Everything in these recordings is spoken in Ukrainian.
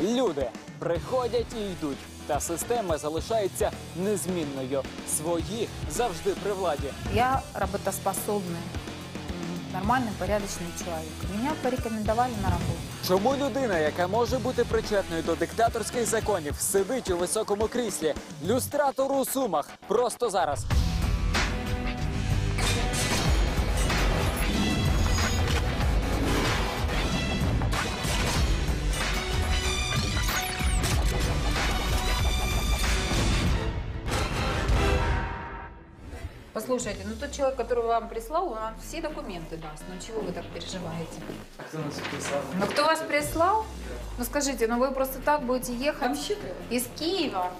Люди приходять і йдуть, та система залишається незмінною. Свої завжди при владі. Я работоспособный, м, нормальный, порядочный человек. Меня порекомендовали на работу. Чому людина, яка може бути причетною до диктаторських законів, сидить у високому кріслі? Люстратор у сумах просто зараз. Послушайте, ну тот человек, который вам прислал, он вам все документы даст. Ну чего вы так переживаете? А хто нас писав? Ну кто вас прислал? Ну скажите, ну вы просто так будете ехать из Киева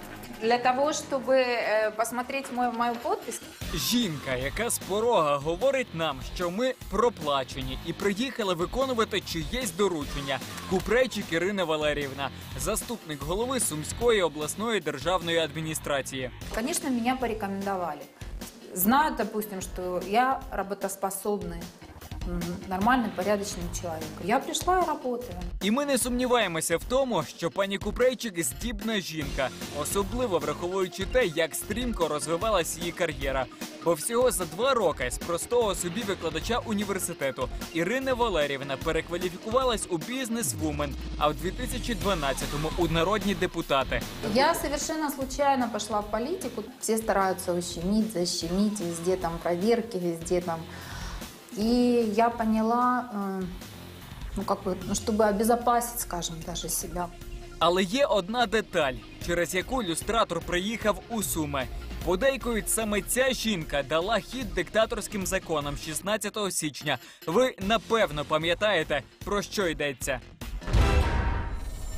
для того, чтобы э, посмотреть мой, мою подпись? Жінка, яка з порога говорить нам, що ми проплачені і приїхали виконувати чиєсь доручення. Купрейчик Ірина Валеріївна, заступник голови Сумської обласної державної адміністрації. Конечно, меня порекомендовали. Знают, допустим, что я работоспособный, м, нормальный, порядочный человек. Я пришла и работаю. І ми не сумніваємося в тому, що пані Купрейчик здібна жінка, особливо враховуючи те, як стрімко розвивалась її кар'єра. Бо всього за два роки з простого собі викладача університету Ірина Валерівна перекваліфікувалась у бізнес-вумен, а в 2012-му у народні депутати. Я совершенно случайно пошла в политику. Все стараются ущемить, защемить, везде там проверки, везде там. И я поняла, э, ну как бы, ну, чтобы обезопасить, скажем, даже себя. Але є одна деталь, через яку люстратор приїхав у Суми. Подейкують саме ця жінка дала хід диктаторським законам 16 січня. Ви напевно пам'ятаєте, про що йдеться.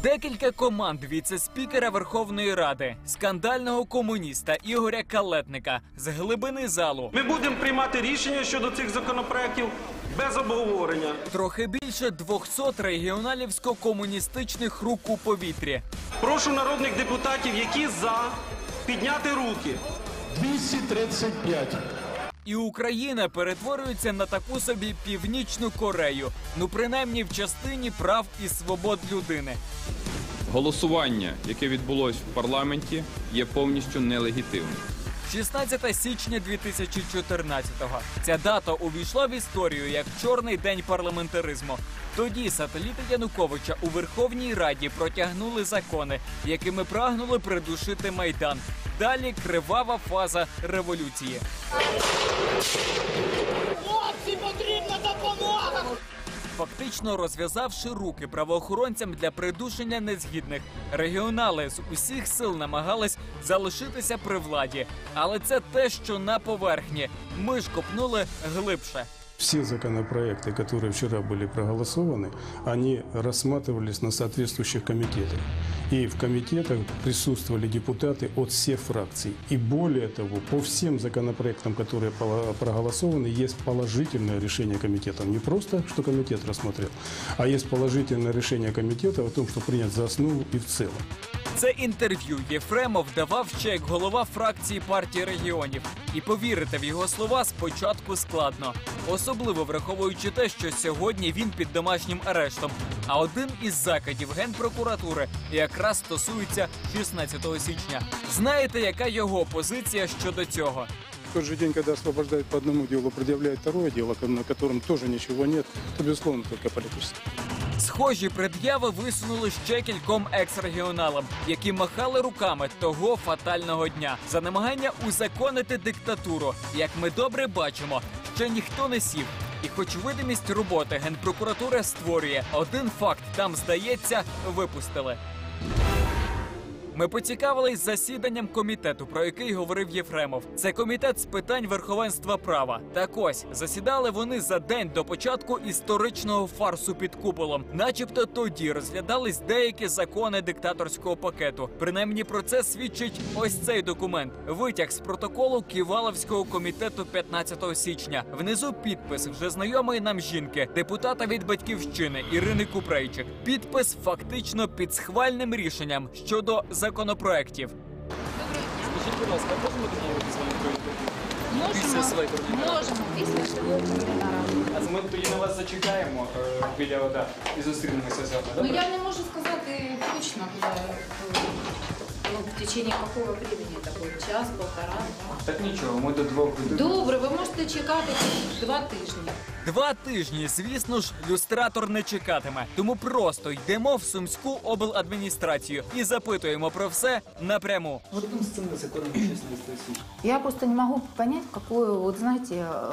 Декілька команд віце-спікера Верховної Ради, скандального комуніста Ігоря Калетника з глибини залу. Ми будемо приймати рішення щодо цих законопроєктів без обговорення. Трохи більше 200 регіоналівсько-комуністичних рук у повітрі. Прошу народних депутатів, які за, підняти руки. 235. І Україна перетворюється на таку собі північну Корею, ну принаймні в частині прав і свобод людини. Голосування, яке відбулось в парламенті, є повністю нелегітимним. 16 січня 2014-го. Ця дата увійшла в історію як чорний день парламентаризму. Тоді сателіти Януковича у Верховній Раді протягнули закони, якими прагнули придушити майдан. Далі кривава фаза революції. Хлопці, потрібна допомога! Фактично розв'язавши руки правоохоронцям для придушення незгідних, регіонали з усіх сил намагались залишитися при владі. Але це те, що на поверхні. Ми ж копнули глибше Все законопроекты, которые вчера были проголосованы, они рассматривались на соответствующих комитетах. И в комитетах присутствовали депутаты от всех фракций. И более того, по всем законопроектам, которые пола- проголосованы, есть положительное решение комитета. Не просто, что комитет рассмотрел, а есть положительное решение комитета о том, что принят за основу и в целом. Це інтерв'ю Єфремов давав ще як голова фракції партії регіонів. І повірити в його слова спочатку складно, особливо враховуючи те, що сьогодні він під домашнім арештом. А один із закидів генпрокуратури якраз стосується 16 січня. Знаєте, яка його позиція щодо цього? В тот же день, когда освобождают по одному делу, предъявляют второе дело, на котором тоже ничего нет, то, безусловно, только политическое. Схожі пред'яви висунули ще кільком екс-регіоналам, які махали руками того фатального дня за намагання узаконити диктатуру. Як ми добре бачимо, ще ніхто не сів. І хоч видимість роботи генпрокуратура створює один факт, там здається, випустили. Ми поцікавились засіданням комітету, про який говорив Єфремов. Це комітет з питань верховенства права. Так ось засідали вони за день до початку історичного фарсу під куполом. Начебто тоді розглядались деякі закони диктаторського пакету. Принаймні про це свідчить ось цей документ. Витяг з протоколу Ківаловського комітету 15 січня. Внизу підпис вже знайомої нам жінки, депутата від батьківщини Ірини Купрейчик. Підпис фактично під схвальним рішенням щодо законопроєктів. Скажіть, будь ласка, можемо домовитися з вами Після своєї наради. Можемо, після Свайберної наради. А ми тоді на вас зачекаємо е, біля ОДА і зустрінемося з вами. Ну, Добре? я не можу сказати точно, куда, э, ну, в течение какого времени это будет, час, полтора, два. Так нічого, ми до двох годин. Добре, ви можете чекати два тижні. Два тижні, звісно ж, люстратор не чекатиме. Тому просто йдемо в Сумську обладміністрацію і запитуємо про все напряму. Я просто не могу понять, какое, вот знаете, э,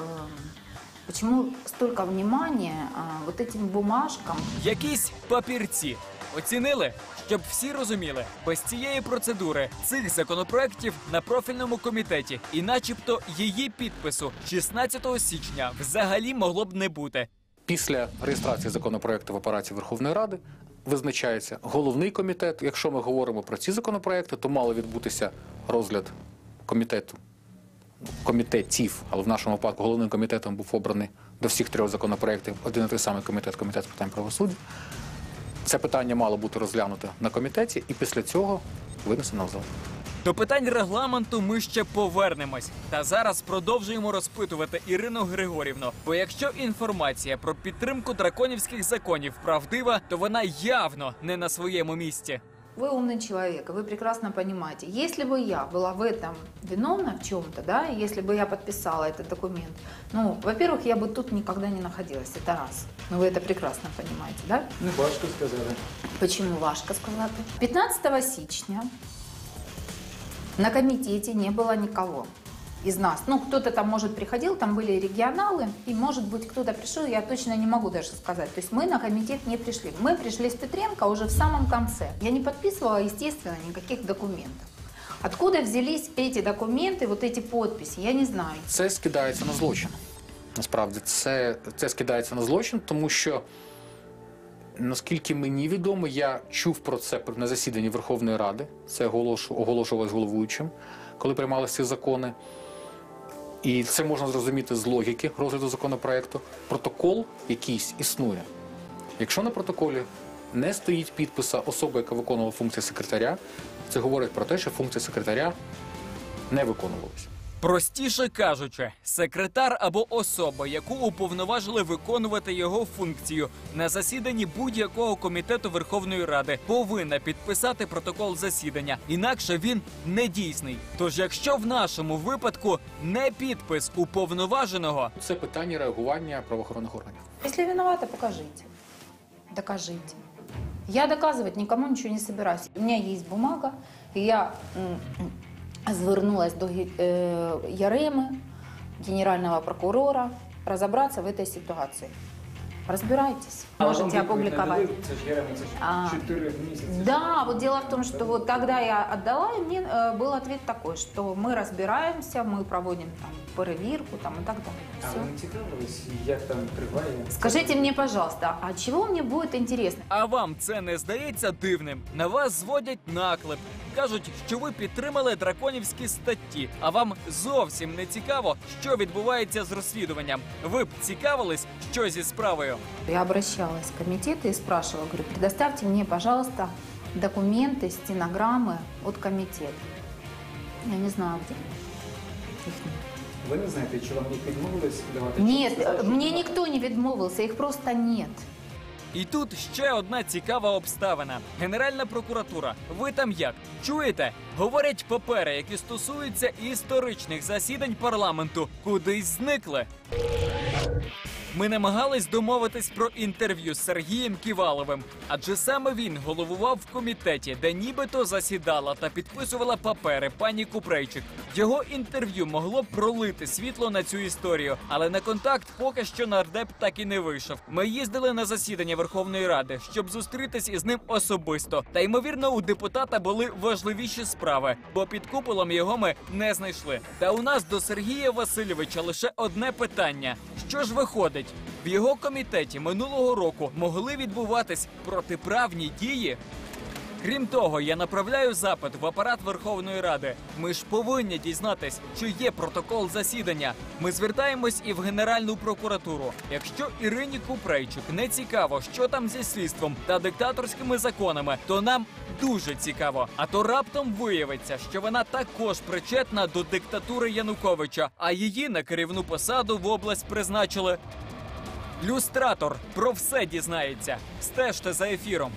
почему столько внимания э, вот этим бумажкам. Якісь папірці. Оцінили, щоб всі розуміли, без цієї процедури цих законопроєктів на профільному комітеті і, начебто, її підпису 16 січня взагалі могло б не бути. Після реєстрації законопроекту в апараті Верховної Ради визначається головний комітет. Якщо ми говоримо про ці законопроекти, то мало відбутися розгляд комітету комітетів, але в нашому випадку головним комітетом був обраний до всіх трьох законопроєктів один і той самий комітет комітет з питань правосуддя. Це питання мало бути розглянуто на комітеті, і після цього винесено в зал. До питань регламенту ми ще повернемось. Та зараз продовжуємо розпитувати Ірину Григорівну. Бо якщо інформація про підтримку драконівських законів правдива, то вона явно не на своєму місці. Вы умный человек, и вы прекрасно понимаете, если бы я была в этом виновна в чем-то, да, если бы я подписала этот документ, ну, во-первых, я бы тут никогда не находилась, это раз. Ну, вы это прекрасно понимаете, да? Не важко сказати. Почему важко сказати? 15 січня на комитете не было никого из нас. Ну, кто-то там, может, приходил, там были регионалы, и, может быть, кто-то пришел, я точно не могу даже сказать. То есть мы на комитет не пришли. Мы пришли с Петренко уже в самом конце. Я не подписывала, естественно, никаких документов. Откуда взялись эти документы, вот эти подписи, я не знаю. Це скидається на злочин. Насправді, це, це скидається на злочин, тому що, наскільки мені відомо, я чув про це на засіданні Верховної Ради. Це оголошу- оголошувалось головуючим, коли приймалися ці закони. І це можна зрозуміти з логіки розгляду законопроекту. Протокол якийсь існує. Якщо на протоколі не стоїть підписа особи, яка виконувала функції секретаря, це говорить про те, що функція секретаря не виконувалася. Простіше кажучи, секретар або особа, яку уповноважили виконувати його функцію на засіданні будь-якого комітету Верховної Ради, повинна підписати протокол засідання, інакше він недійсний. Тож, якщо в нашому випадку не підпис уповноваженого, Це питання реагування правоохоронних органів. Если виновата, покажите. Докажите. Я доказывать никому ничего не собираюсь. У меня есть бумага, и я м, м, звернулась до Яреми, генерального прокурора, разобраться в этой ситуации. Разбирайтесь. Можете опубликовать. А, Да, вот дело в том, что вот тогда я отдала, и мне э, был ответ такой, что мы разбираемся, мы проводим там перевірку там, и так далее. Всё. не цікавились, як там триває? Скажите мне, пожалуйста, а чего мне будет интересно? а вам це не здається дивним? На вас зводять наклеп. Кажуть, що ви підтримали драконівські статті, а вам зовсім не цікаво, що відбувається з розслідуванням. Ви б цікавились, що зі справою. Я обращалась в комитет и спрашивала, говорю, предоставьте мне, пожалуйста, документы, стенограммы от комитета. Я не знаю, где. Их нет. Ви не знаєте, чи вам їх відмовились давати? Ні, мені ніхто не відмовився, їх просто нет. І тут ще одна цікава обставина. Генеральна прокуратура. Ви там як? Чуєте? Говорять папери, які стосуються історичних засідань парламенту, кудись зникли. Ми намагались домовитись про інтерв'ю з Сергієм Ківаловим, адже саме він головував в комітеті, де нібито засідала та підписувала папери пані Купрейчик. Його інтерв'ю могло б пролити світло на цю історію, але на контакт поки що нардеп так і не вийшов. Ми їздили на засідання Верховної Ради, щоб зустрітись із ним особисто. Та ймовірно, у депутата були важливіші справи, бо під куполом його ми не знайшли. Та у нас до Сергія Васильовича лише одне питання: що ж виходить? В його комітеті минулого року могли відбуватись протиправні дії. Крім того, я направляю запит в апарат Верховної Ради. Ми ж повинні дізнатись, чи є протокол засідання. Ми звертаємось і в Генеральну прокуратуру. Якщо Ірині Купрейчук не цікаво, що там зі слідством та диктаторськими законами, то нам дуже цікаво. А то раптом виявиться, що вона також причетна до диктатури Януковича, а її на керівну посаду в область призначили. Люстратор про все дізнається. Стежте за ефіром.